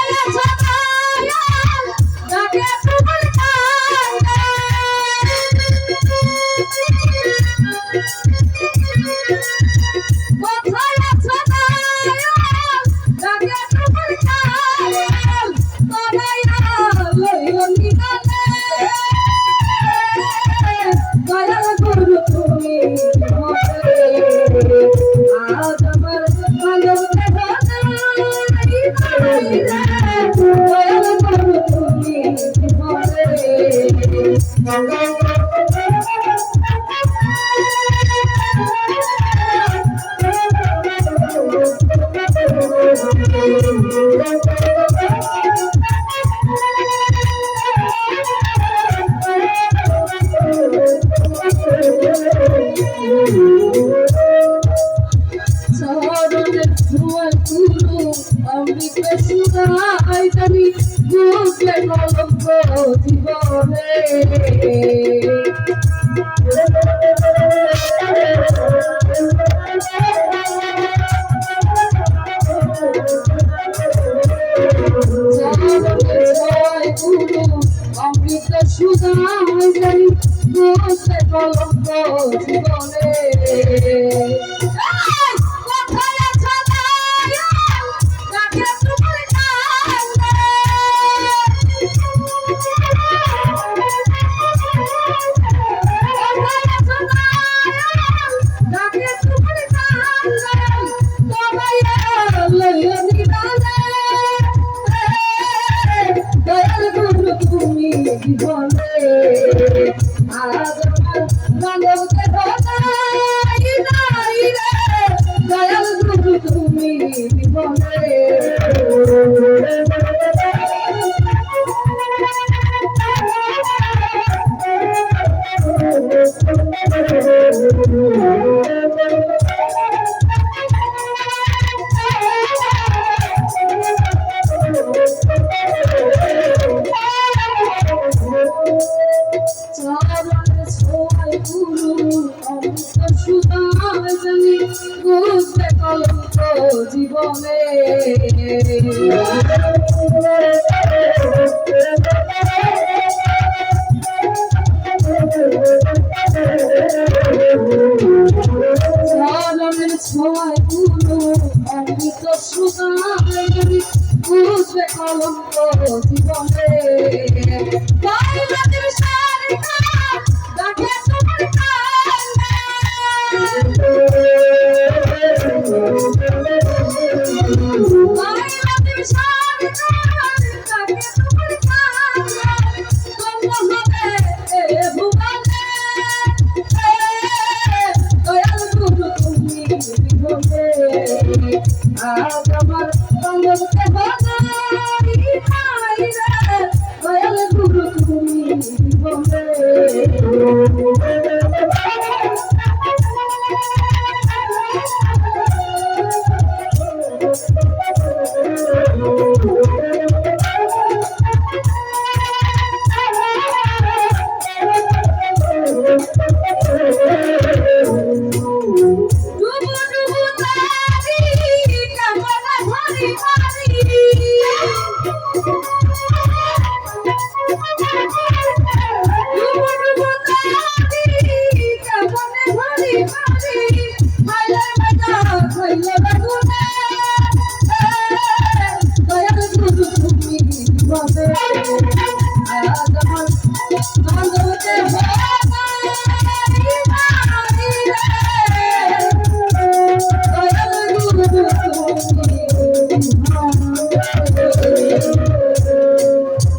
Fire, fire. জীবনে অমৃত সুদা জীবনে তুমি বুঝতে কলঙ্ক জীবনে। মরণের ছয়গুলো অমৃত সুতায় বুঝবে কলঙ্ক জীবনে।